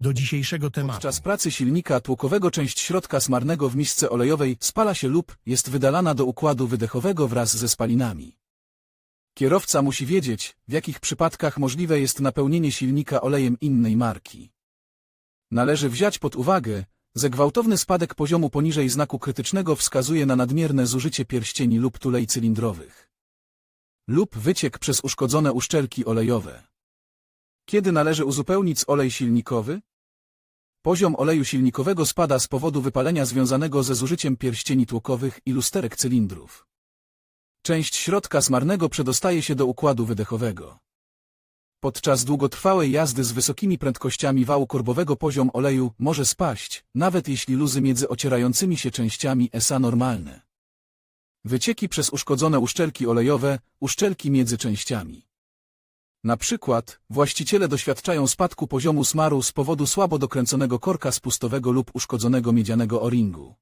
do dzisiejszego tematu. Podczas pracy silnika tłokowego część środka smarnego w misce olejowej spala się lub jest wydalana do układu wydechowego wraz ze spalinami. Kierowca musi wiedzieć, w jakich przypadkach możliwe jest napełnienie silnika olejem innej marki. Należy wziąć pod uwagę, że gwałtowny spadek poziomu poniżej znaku krytycznego wskazuje na nadmierne zużycie pierścieni lub tulei cylindrowych. Lub wyciek przez uszkodzone uszczelki olejowe. Kiedy należy uzupełnić olej silnikowy? Poziom oleju silnikowego spada z powodu wypalenia związanego ze zużyciem pierścieni tłokowych i lusterek cylindrów. Część środka smarnego przedostaje się do układu wydechowego. Podczas długotrwałej jazdy z wysokimi prędkościami wału korbowego poziom oleju może spaść, nawet jeśli luzy między ocierającymi się częściami SA normalne. Wycieki przez uszkodzone uszczelki olejowe, uszczelki między częściami. Na przykład, właściciele doświadczają spadku poziomu smaru z powodu słabo dokręconego korka spustowego lub uszkodzonego miedzianego o-ringu.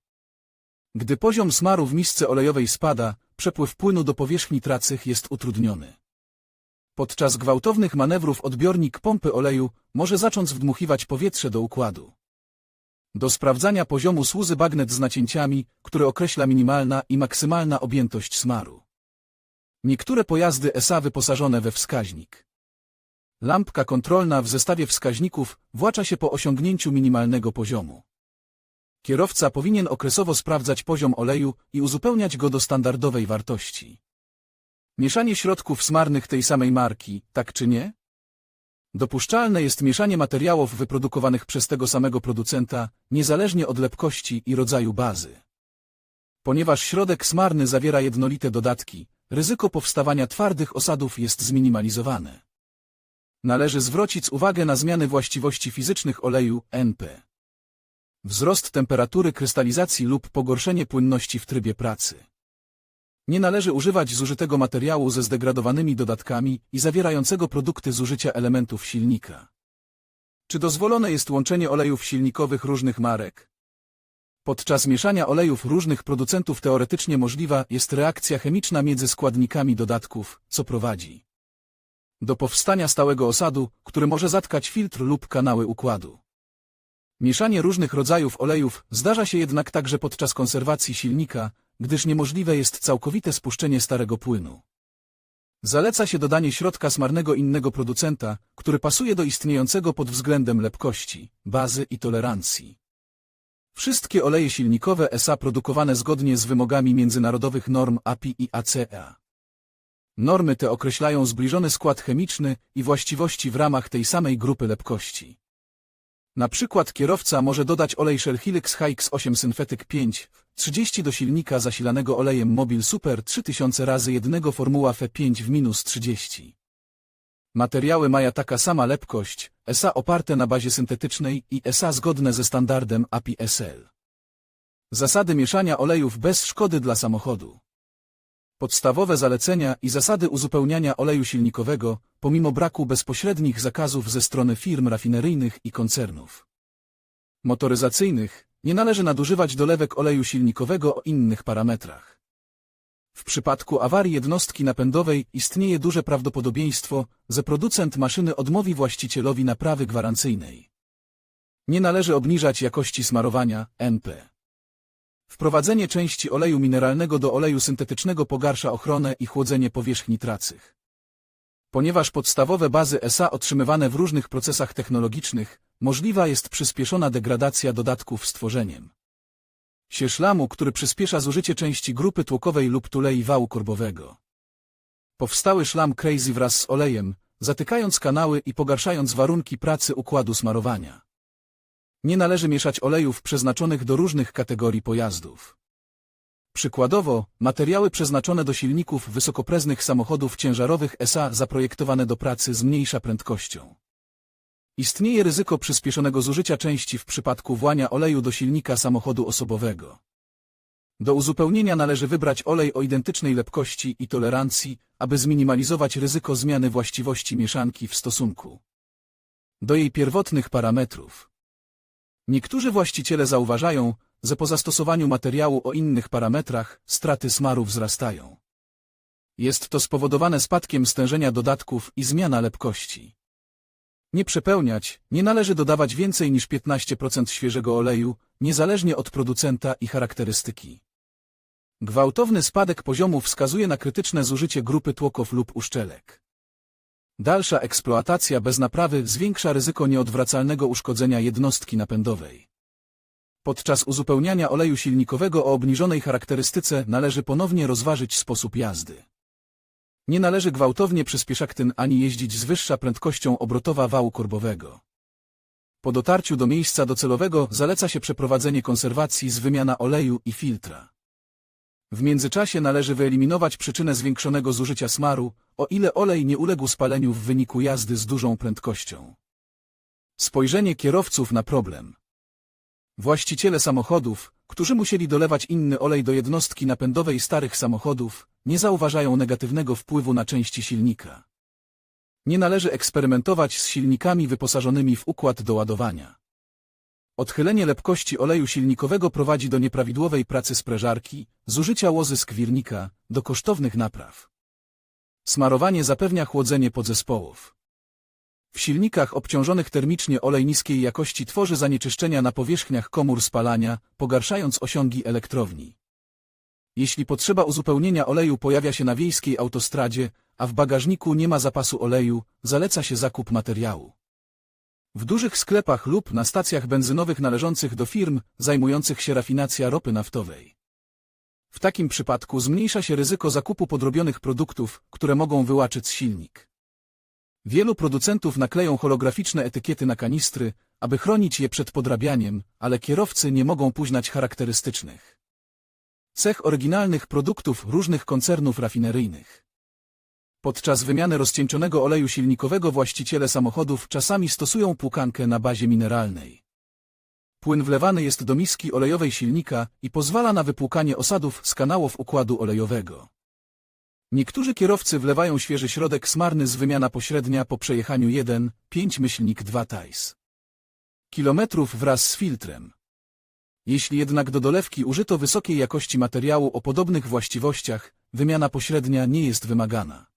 Gdy poziom smaru w misce olejowej spada, przepływ płynu do powierzchni tracych jest utrudniony. Podczas gwałtownych manewrów odbiornik pompy oleju może zacząć wdmuchiwać powietrze do układu. Do sprawdzania poziomu służy bagnet z nacięciami, który określa minimalna i maksymalna objętość smaru. Niektóre pojazdy SA wyposażone we wskaźnik. Lampka kontrolna w zestawie wskaźników włącza się po osiągnięciu minimalnego poziomu. Kierowca powinien okresowo sprawdzać poziom oleju i uzupełniać go do standardowej wartości. Mieszanie środków smarnych tej samej marki, tak czy nie? Dopuszczalne jest mieszanie materiałów wyprodukowanych przez tego samego producenta, niezależnie od lepkości i rodzaju bazy. Ponieważ środek smarny zawiera jednolite dodatki, ryzyko powstawania twardych osadów jest zminimalizowane. Należy zwrócić uwagę na zmiany właściwości fizycznych oleju NP. Wzrost temperatury krystalizacji lub pogorszenie płynności w trybie pracy. Nie należy używać zużytego materiału ze zdegradowanymi dodatkami i zawierającego produkty zużycia elementów silnika. Czy dozwolone jest łączenie olejów silnikowych różnych marek? Podczas mieszania olejów różnych producentów teoretycznie możliwa jest reakcja chemiczna między składnikami dodatków, co prowadzi do powstania stałego osadu, który może zatkać filtr lub kanały układu. Mieszanie różnych rodzajów olejów zdarza się jednak także podczas konserwacji silnika, gdyż niemożliwe jest całkowite spuszczenie starego płynu. Zaleca się dodanie środka smarnego innego producenta, który pasuje do istniejącego pod względem lepkości, bazy i tolerancji. Wszystkie oleje silnikowe SA produkowane zgodnie z wymogami międzynarodowych norm API i ACEA. Normy te określają zbliżony skład chemiczny i właściwości w ramach tej samej grupy lepkości. Na przykład kierowca może dodać olej Shell Helix HX8 Synthetic 5, 30 do silnika zasilanego olejem Mobil Super 3000 razy 1 Formuła F5 w minus 30. Materiały mają taka sama lepkość, SA oparte na bazie syntetycznej i SA zgodne ze standardem API SL. Zasady mieszania olejów bez szkody dla samochodu. Podstawowe zalecenia i zasady uzupełniania oleju silnikowego, pomimo braku bezpośrednich zakazów ze strony firm rafineryjnych i koncernów motoryzacyjnych, nie należy nadużywać dolewek oleju silnikowego o innych parametrach. W przypadku awarii jednostki napędowej istnieje duże prawdopodobieństwo, że producent maszyny odmowi właścicielowi naprawy gwarancyjnej. Nie należy obniżać jakości smarowania NP. Wprowadzenie części oleju mineralnego do oleju syntetycznego pogarsza ochronę i chłodzenie powierzchni tracych. Ponieważ podstawowe bazy SA otrzymywane w różnych procesach technologicznych, możliwa jest przyspieszona degradacja dodatków z tworzeniem się szlamu, który przyspiesza zużycie części grupy tłokowej lub tulei wału korbowego. Powstały szlam crazy wraz z olejem, zatykając kanały i pogarszając warunki pracy układu smarowania. Nie należy mieszać olejów przeznaczonych do różnych kategorii pojazdów. Przykładowo, materiały przeznaczone do silników wysokoprężnych samochodów ciężarowych SA zaprojektowane do pracy z mniejsza prędkością. Istnieje ryzyko przyspieszonego zużycia części w przypadku włania oleju do silnika samochodu osobowego. Do uzupełnienia należy wybrać olej o identycznej lepkości i tolerancji, aby zminimalizować ryzyko zmiany właściwości mieszanki w stosunku do jej pierwotnych parametrów. Niektórzy właściciele zauważają, że po zastosowaniu materiału o innych parametrach straty smaru wzrastają. Jest to spowodowane spadkiem stężenia dodatków i zmiana lepkości. Nie przepełniać, nie należy dodawać więcej niż 15% świeżego oleju, niezależnie od producenta i charakterystyki. Gwałtowny spadek poziomu wskazuje na krytyczne zużycie grupy tłoków lub uszczelek. Dalsza eksploatacja bez naprawy zwiększa ryzyko nieodwracalnego uszkodzenia jednostki napędowej. Podczas uzupełniania oleju silnikowego o obniżonej charakterystyce należy ponownie rozważyć sposób jazdy. Nie należy gwałtownie przyspieszać tym ani jeździć z wyższa prędkością obrotowa wału korbowego. Po dotarciu do miejsca docelowego zaleca się przeprowadzenie konserwacji z wymiana oleju i filtra. W międzyczasie należy wyeliminować przyczynę zwiększonego zużycia smaru, o ile olej nie uległ spaleniu w wyniku jazdy z dużą prędkością. Spojrzenie kierowców na problem. Właściciele samochodów, którzy musieli dolewać inny olej do jednostki napędowej starych samochodów, nie zauważają negatywnego wpływu na części silnika. Nie należy eksperymentować z silnikami wyposażonymi w układ do ładowania. Odchylenie lepkości oleju silnikowego prowadzi do nieprawidłowej pracy sprężarki, zużycia łozy skwirnika, do kosztownych napraw. Smarowanie zapewnia chłodzenie podzespołów. W silnikach obciążonych termicznie olej niskiej jakości tworzy zanieczyszczenia na powierzchniach komór spalania, pogarszając osiągi elektrowni. Jeśli potrzeba uzupełnienia oleju pojawia się na wiejskiej autostradzie, a w bagażniku nie ma zapasu oleju, zaleca się zakup materiału. W dużych sklepach lub na stacjach benzynowych należących do firm zajmujących się rafinacją ropy naftowej. W takim przypadku zmniejsza się ryzyko zakupu podrobionych produktów, które mogą wyłaczyć silnik. Wielu producentów nakleją holograficzne etykiety na kanistry, aby chronić je przed podrabianiem, ale kierowcy nie mogą późnać charakterystycznych cech oryginalnych produktów różnych koncernów rafineryjnych. Podczas wymiany rozcieńczonego oleju silnikowego właściciele samochodów czasami stosują płukankę na bazie mineralnej. Płyn wlewany jest do miski olejowej silnika i pozwala na wypłukanie osadów z kanałów układu olejowego. Niektórzy kierowcy wlewają świeży środek smarny z wymiana pośrednia po przejechaniu 1,5-2 tajs. Kilometrów wraz z filtrem. Jeśli jednak do dolewki użyto wysokiej jakości materiału o podobnych właściwościach, wymiana pośrednia nie jest wymagana.